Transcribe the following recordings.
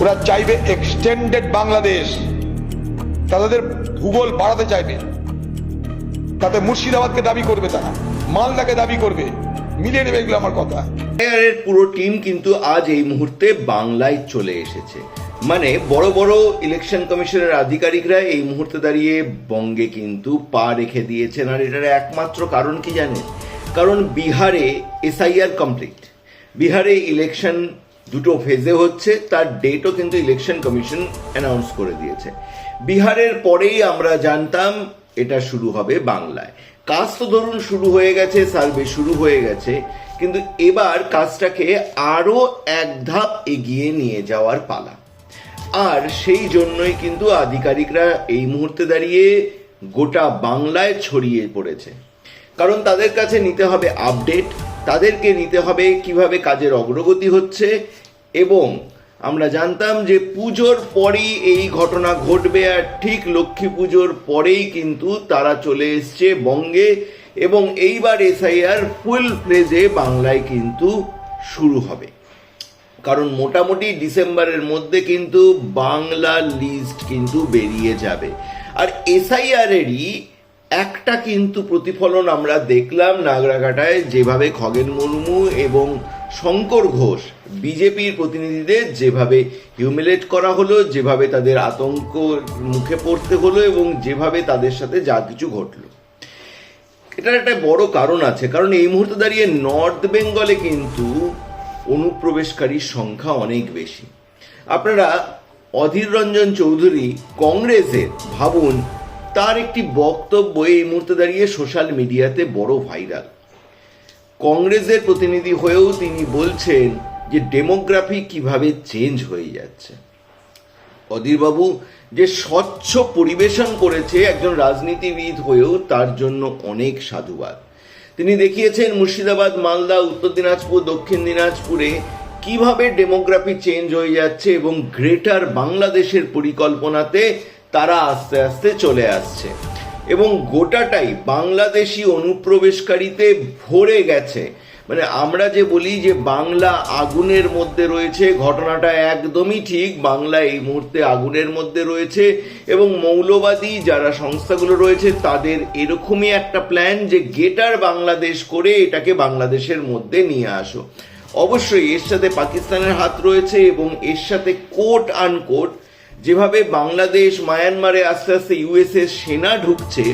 ওরা চাইবে এক্সটেন্ডেড বাংলাদেশ। তাদের ভূগোল বাড়াতে চাইবে। তাতে মুর্শিদাবাদকে দাবি করবে তারা, মালদাকে দাবি করবে। মিলিয়ে নেবে এগুলো আমার কথা। এর পুরো টিম কিন্তু আজ এই মুহূর্তে বাংলায় চলে এসেছে। মানে বড় বড় ইলেকশন কমিশনের আধিকারিকরা এই মুহূর্তে দাঁড়িয়ে বঙ্গে কিন্তু পা রেখে দিয়েছেন। আর এটার একমাত্র কারণ কি জানেন? কারণ বিহারে এসআইআর কমপ্লিট বিহারে ইলেকশন দুটো ফেজে হচ্ছে, তার ডেটও কিন্তু ইলেকশন কমিশন অ্যানাউন্স করে দিয়েছে। বিহারের পরেই আমরা জানতাম এটা শুরু হবে বাংলায়। কাজ তো ধরুন শুরু হয়ে গেছে সার্ভে শুরু হয়ে গেছে, কিন্তু এবার কাজটাকে আরও এক ধাপ এগিয়ে নিয়ে যাওয়ার পালা। আর সেই জন্যই কিন্তু আধিকারিকরা এই মুহূর্তে দাঁড়িয়ে গোটা বাংলায় ছড়িয়ে পড়েছে। কারণ তাদের কাছে নিতে হবে আপডেট তাদেরকে নিতে হবে কীভাবে কাজের অগ্রগতি হচ্ছে এবং আমরা জানতাম যে পুজোর পরেই এই ঘটনা ঘটবে আর ঠিক লক্ষ্মী পুজোর পরেই কিন্তু তারা চলে এসছে বঙ্গে এবং এইবার এসআইআর ফুল ফ্লেজে বাংলায় কিন্তু শুরু হবে। কারণ মোটামুটি ডিসেম্বরের মধ্যে কিন্তু বাংলা লিস্ট কিন্তু বেরিয়ে যাবে। আর এসআইআর এরই একটা কিন্তু প্রতিফলন আমরা দেখলাম নাগরাকাটায় যেভাবে খগেন মুর্মু এবং শঙ্কর ঘোষ বিজেপির প্রতিনিধিদের যেভাবে হিউমিলেট করা হলো, যেভাবে তাদের আতঙ্ক মুখে পড়তে হলো এবং যেভাবে তাদের সাথে যা কিছু ঘটলো। এটার একটা বড় কারণ আছে, কারণ এই মুহূর্তে দাঁড়িয়ে নর্থ বেঙ্গলে কিন্তু অনুপ্রবেশকারীর সংখ্যা অনেক বেশি। আপনারা অধীর রঞ্জন চৌধুরী কংগ্রেসের ভাবুন তার একটি বক্তব্য এই মুহূর্তে দাঁড়িয়ে সোশ্যাল মিডিয়াতে বড় ভাইরাল। কংগ্রেসের প্রতিনিধি হয়েও তিনি বলছেন যে ডেমোগ্রাফি কীভাবে চেঞ্জ হয়ে যাচ্ছে। অধীরবাবু, যে স্বচ্ছ পরিবেশন করেছে একজন রাজনীতিবিদ হয়েও তার জন্য অনেক সাধুবাদ। তিনি দেখিয়েছেন মুর্শিদাবাদ, মালদা, উত্তর দিনাজপুর, দক্ষিণ দিনাজপুরে কীভাবে ডেমোগ্রাফি চেঞ্জ হয়ে যাচ্ছে এবং গ্রেটার বাংলাদেশের পরিকল্পনাতে তারা আস্তে আস্তে চলে আসছে। এবং গোটাটাই বাংলাদেশি অনুপ্রবেশকারীতে ভরে গেছে। মানে আমরা যে বলি যে বাংলা আগুনের মধ্যে রয়েছে, ঘটনাটা একদমই ঠিক। বাংলা এই মুহূর্তে আগুনের মধ্যে রয়েছে এবং মৌলবাদী যারা সংস্থাগুলো রয়েছে, তাদের এরকমই একটা প্ল্যান যে গেটার বাংলাদেশ করে এটাকে বাংলাদেশের মধ্যে নিয়ে আসো। অবশ্যই এর সাথে পাকিস্তানের হাত রয়েছে এবং এর সাথে কোট আনকোট যেভাবে বাংলাদেশ, মায়ানমারে আস্তে আস্তে ইউএসএ সেনা ঢুকছে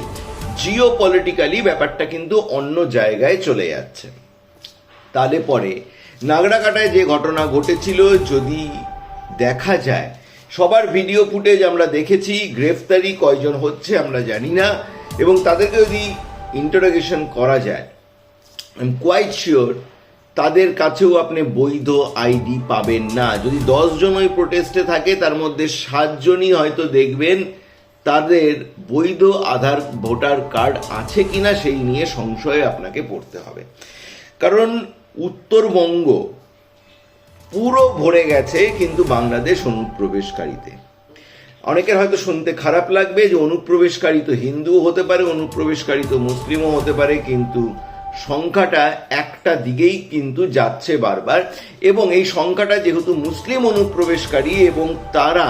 জিও পলিটিক্যালি ব্যাপারটা কিন্তু অন্য জায়গায় চলে যাচ্ছে। তাহলে পরে নাগরাকাটায় যে ঘটনা ঘটেছিল যদি দেখা যায়, সবার ভিডিও ফুটেজ আমরা দেখেছি, গ্রেফতারি কয়জন হচ্ছে আমরা জানি না, এবং তাদেরকে যদি ইন্টারোগেশন করা যায় আই এম কোয়াইট শিওর তাদের কাছেও আপনি বৈধ আইডি পাবেন না। যদি জন ওই প্রোটেস্টে থাকে, তার মধ্যে সাতজনই হয়তো দেখবেন তাদের বৈধ আধার, ভোটার কার্ড আছে কিনা সেই নিয়ে সংশয়ে আপনাকে পড়তে হবে। কারণ উত্তরবঙ্গ পুরো ভরে গেছে কিন্তু বাংলাদেশ অনুপ্রবেশকারীতে। অনেকের হয়তো শুনতে খারাপ লাগবে যে অনুপ্রবেশকারী তো হিন্দুও হতে পারে, অনুপ্রবেশকারী তো মুসলিমও হতে পারে, কিন্তু সংখ্যাটা একটা দিকেই কিন্তু যাচ্ছে বারবার, এবং এই সংখ্যাটা যেহেতু মুসলিম অনুপ্রবেশকারী এবং তারা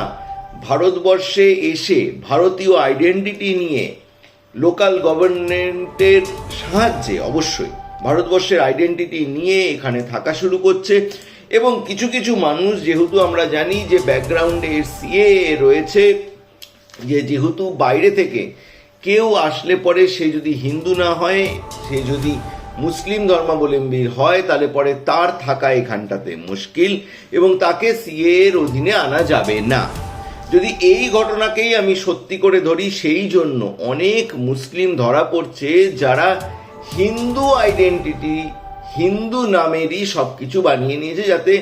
ভারতবর্ষে এসে ভারতীয় আইডেন্টিটি নিয়ে লোকাল গভর্নমেন্টের সাহায্যে অবশ্যই ভারতবর্ষের আইডেন্টিটি নিয়ে এখানে থাকা শুরু করছে, এবং কিছু কিছু মানুষ যেহেতু আমরা জানি যে ব্যাকগ্রাউন্ডে সিএ রয়েছে, যে যেহেতু বাইরে থেকে কেউ আসলে পরে সে যদি হিন্দু না হয়, সে যদি মুসলিম ধর্মাবলম্বীর হয়, তাহলে পরে তার থাকা এখানটাতে মুশকিল এবং তাকে সিএ এর অধীনে আনা যাবে না। যদি এই ঘটনাকেই আমি সত্যি করে ধরি, সেই জন্য অনেক মুসলিম ধরা পড়ছে যারা হিন্দু আইডেন্টিটি হিন্দু নামেরই সব কিছু বানিয়ে নিয়েছে যাতে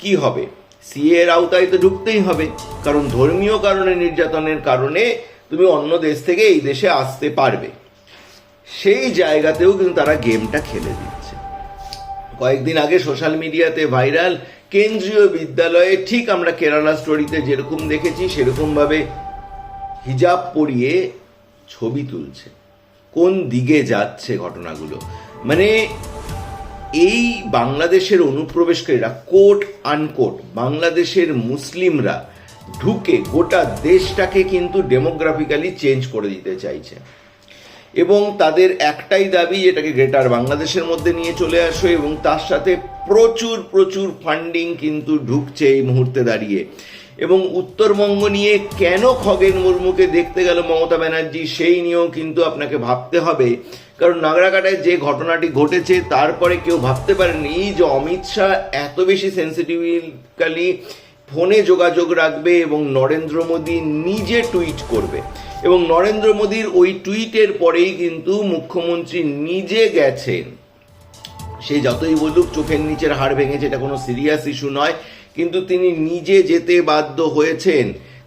কি হবে? সিএ এর আওতায় তো ঢুকতেই হবে, কারণ ধর্মীয় কারণে, নির্যাতনের কারণে তুমি অন্য দেশ থেকে এই দেশে আসতে পারবে। সেই জায়গাতেও কিন্তু তারা গেমটা খেলে দিচ্ছে। কয়েকদিন আগে সোশ্যাল মিডিয়াতে ভাইরাল কেন্দ্রীয় বিদ্যালয়ে ঠিক আমরা কেরালা স্টোরিতে যেরকম দেখেছি, সেরকমভাবে হিজাব পরিয়ে ছবি তুলছে। কোন দিকে যাচ্ছে ঘটনাগুলো? মানে এই বাংলাদেশের অনুপ্রবেশকারীরা কোট আনকোট বাংলাদেশের মুসলিমরা ঢুকে গোটা দেশটাকে কিন্তু ডেমোগ্রাফিক্যালি চেঞ্জ করে দিতে চাইছে। এবং তাদের একটাই দাবি, এটাকে গ্রেটার বাংলাদেশের মধ্যে নিয়ে চলে আসো এবং তার সাথে প্রচুর প্রচুর ফান্ডিং কিন্তু ঢুকছে এই মুহূর্তে দাঁড়িয়ে। এবং উত্তরবঙ্গ নিয়ে কেন খগেন মুর্মুকে দেখতে গেল মমতা ব্যানার্জি, সেই নিয়েও কিন্তু আপনাকে ভাবতে হবে। কারণ নাগরাকাটায় যে ঘটনাটি ঘটেছে, তারপরে কেউ ভাবতে পারেনি যে অমিত শাহ এত বেশি সেন্সিটিভলি ফোনে যোগাযোগ রাখবে এবং নরেন্দ্র মোদী নিজে টুইট করবে। এবং নরেন্দ্র মোদীর ওই টুইটের পরেই কিন্তু মুখ্যমন্ত্রী নিজে গেছেন। সে যতই বলুক, চোখের নিচের হাড় ভেঙেছে এটা কোনো সিরিয়াস ইস্যু নয়, কিন্তু তিনি নিজে যেতে বাধ্য হয়েছেন।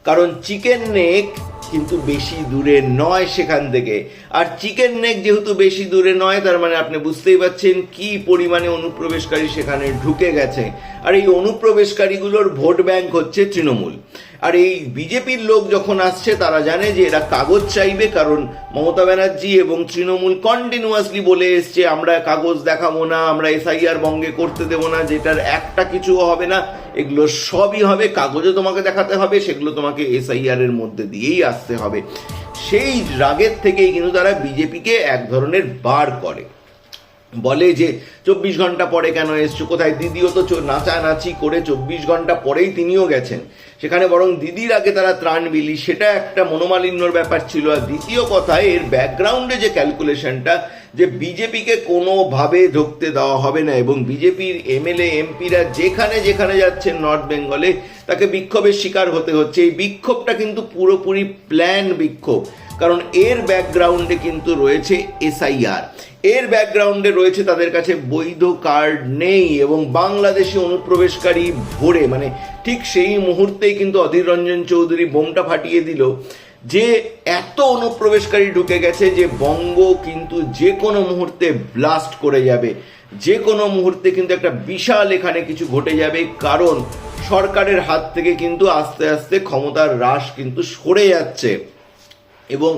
কারণ চিকেন নেক কিন্তু বেশি দূরে নয় সেখান থেকে। আর চিকেন নেক যেহেতু বেশি দূরে নয়, তার মানে আপনি বুঝতেই পাচ্ছেন কি পরিমাণে অনুপ্রবেশকারী সেখানে ঢুকে গেছে। আর এই অনুপ্রবেশকারীগুলোর ভোট ব্যাংক হচ্ছে তৃণমূল। আর এই বিজেপির লোক যখন আসছে, তারা জানে যে এরা কাগজ চাইবে, কারণ মমতা ব্যানার্জি এবং তৃণমূল কন্টিনিউয়াসলি বলে এসছে, আমরা কাগজ দেখাবো না, আমরা এসআইআর বঙ্গে করতে দেবো না, যেটার একটা কিছু হবে না, এগুলো সবই হবে কাগজে তোমাকে দেখাতে হবে, সেগুলো তোমাকে এসআইআর এর মধ্যে দিয়েই আসতে হবে। সেই রাগের থেকেই কিন্তু তারা বিজেপিকে এক ধরনের বার করে। বলে যে, চব্বিশ ঘণ্টা পরে কেন এসছো? কোথায়? দিদিও তো নাচানাচি করে চব্বিশ ঘণ্টা পরেই তিনিও গেছেন। সেখানে বরং দিদির আগে তারা ত্রাণ বিলি, সেটা একটা মনোমালিন্যর ব্যাপার ছিল। আর দ্বিতীয় কথা, এর ব্যাকগ্রাউন্ডে যে ক্যালকুলেশনটা যে বিজেপিকে কোনোভাবে ঢুকতে দেওয়া হবে না এবং বিজেপির এমএলএ, এমপিরা যেখানে যেখানে যাচ্ছেন নর্থ বেঙ্গলে তাকে বিক্ষোভের শিকার হতে হচ্ছে। এই বিক্ষোভটা কিন্তু পুরোপুরি প্ল্যান বিক্ষোভ। কারণ এর ব্যাকগ্রাউন্ডে কিন্তু রয়েছে এসআইআর। এর ব্যাকগ্রাউন্ডে রয়েছে তাদের কাছে বৈধ কার্ড নেই এবং বাংলাদেশি অনুপ্রবেশকারী ভরে মানে ঠিক সেই মুহূর্তেই কিন্তু অধীর রঞ্জন চৌধুরী বোমটা ফাটিয়ে দিল যে এত অনুপ্রবেশকারী ঢুকে গেছে যে বঙ্গ কিন্তু যে কোনো মুহূর্তে ব্লাস্ট করে যাবে। যে কোনো মুহূর্তে কিন্তু একটা বিশাল এখানে কিছু ঘটে যাবে, কারণ সরকারের হাত থেকে কিন্তু আস্তে আস্তে ক্ষমতার হ্রাস কিন্তু সরে যাচ্ছে। এবং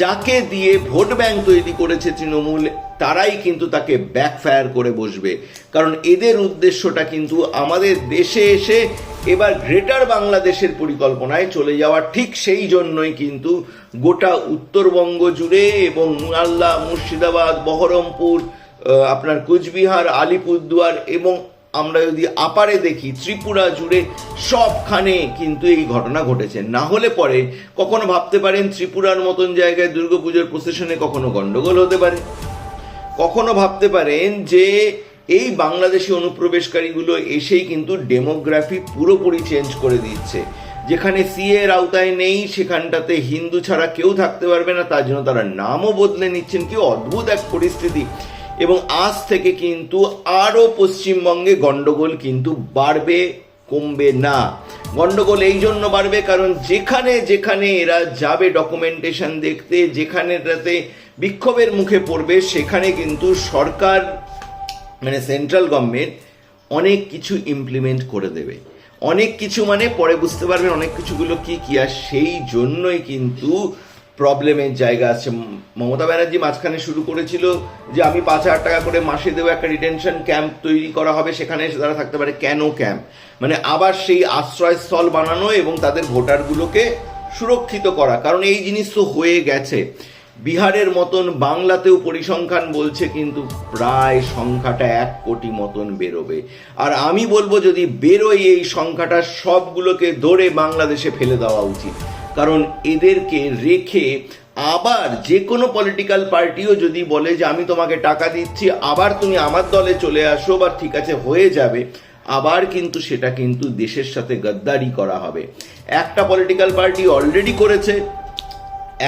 যাকে দিয়ে ভোট ব্যাংক তৈরি করেছে তৃণমূল, তারাই কিন্তু তাকে ব্যাকফায়ার করে বসবে। কারণ এদের উদ্দেশ্যটা কিন্তু আমাদের দেশে এসে এবার গ্রেটার বাংলাদেশের পরিকল্পনায় চলে যাওয়া ঠিক সেই জন্যই কিন্তু গোটা উত্তরবঙ্গ জুড়ে এবং মালদা মুর্শিদাবাদ, বহরমপুর আপনার কুচবিহার, আলিপুরদুয়ার এবং আমরা যদি আপারে দেখি, ত্রিপুরা জুড়ে সবখানে কিন্তু এই ঘটনা ঘটেছে। না হলে পরে কখনো ভাবতে পারেন ত্রিপুরার মতন জায়গায় দুর্গাপুজোর প্রসেশনে কখনো গন্ডগোল হতে পারে। কখনো ভাবতে পারেন যে এই বাংলাদেশি অনুপ্রবেশকারীগুলো এসেই কিন্তু ডেমোগ্রাফি পুরোপুরি চেঞ্জ করে দিচ্ছে। যেখানে সিএ এর আওতায় নেই, সেখানটাতে হিন্দু ছাড়া কেউ থাকতে পারবে না, তার জন্য তারা নামও বদলে নিচ্ছেন। কি অদ্ভুত এক পরিস্থিতি। এবং আজ থেকে কিন্তু আরও পশ্চিমবঙ্গে গন্ডগোল কিন্তু বাড়বে, কমবে না। গন্ডগোল এই জন্য বাড়বে কারণ যেখানে যেখানে এরা যাবে ডকুমেন্টেশন দেখতে যেখানে এটাতে বিক্ষোভের মুখে পড়বে, সেখানে কিন্তু সরকার মানে সেন্ট্রাল গভর্নমেন্ট অনেক কিছু ইমপ্লিমেন্ট করে দেবে। অনেক কিছু মানে পরে বুঝতে পারবেন অনেক কিছুগুলো কি কি, আর সেই জন্যই কিন্তু প্রবলেমের জায়গা আছে। মমতা ব্যানার্জি মাঝখানে শুরু করেছিল যে, আমি পাঁচ হাজার টাকা করে মাসে দেবো একটা রিটেনশন ক্যাম্প তৈরি করা হবে, সেখানে এসে তারা থাকতে পারে। কেন ক্যাম্প মানে আবার সেই আশ্রয়স্থল বানানো এবং তাদের ভোটারগুলোকে সুরক্ষিত করা। কারণ এই জিনিস তো হয়ে গেছে। বিহারের মতন বাংলাতেও পরিসংখ্যান বলছে কিন্তু প্রায় সংখ্যাটা এক কোটি মতন বেরোবে। আর আমি বলব, যদি বেরোয় এই সংখ্যাটা, সবগুলোকে ধরে বাংলাদেশে ফেলে দেওয়া উচিত। কারণ এদেরকে রেখে আবার যে কোনো পলিটিক্যাল পার্টিও যদি বলে যে আমি তোমাকে টাকা দিচ্ছি, আবার তুমি আমার দলে চলে আসো বা ঠিক আছে হয়ে যাবে, আবার কিন্তু সেটা কিন্তু দেশের সাথে গদ্দারি করা হবে। একটা পলিটিক্যাল পার্টি অলরেডি করেছে,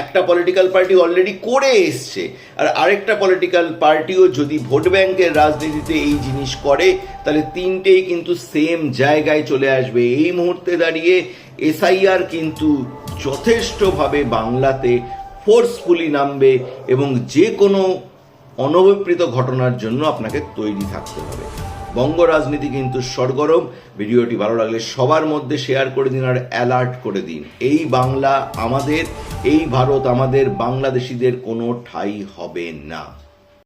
একটা পলিটিক্যাল পার্টি অলরেডি করে এসছে, আর আরেকটা পলিটিক্যাল পার্টিও যদি ভোট ব্যাংকের রাজনীতিতে এই জিনিস করে, তাহলে তিনটেই কিন্তু সেম জায়গায় চলে আসবে। এই মুহূর্তে দাঁড়িয়ে এসআইআর কিন্তু যথেষ্টভাবে বাংলাতে ফোর্সফুলি নামবে এবং যে কোনো অনভিপ্রেত ঘটনার জন্য আপনাকে তৈরি থাকতে হবে। বঙ্গ রাজনীতি কিন্তু সরগরম। ভিডিওটি ভালো লাগলে সবার মধ্যে শেয়ার করে দিন আর অ্যালার্ট করে দিন। এই বাংলা আমাদের, এই ভারত আমাদের, বাংলাদেশিদের কোনো ঠাই হবে না।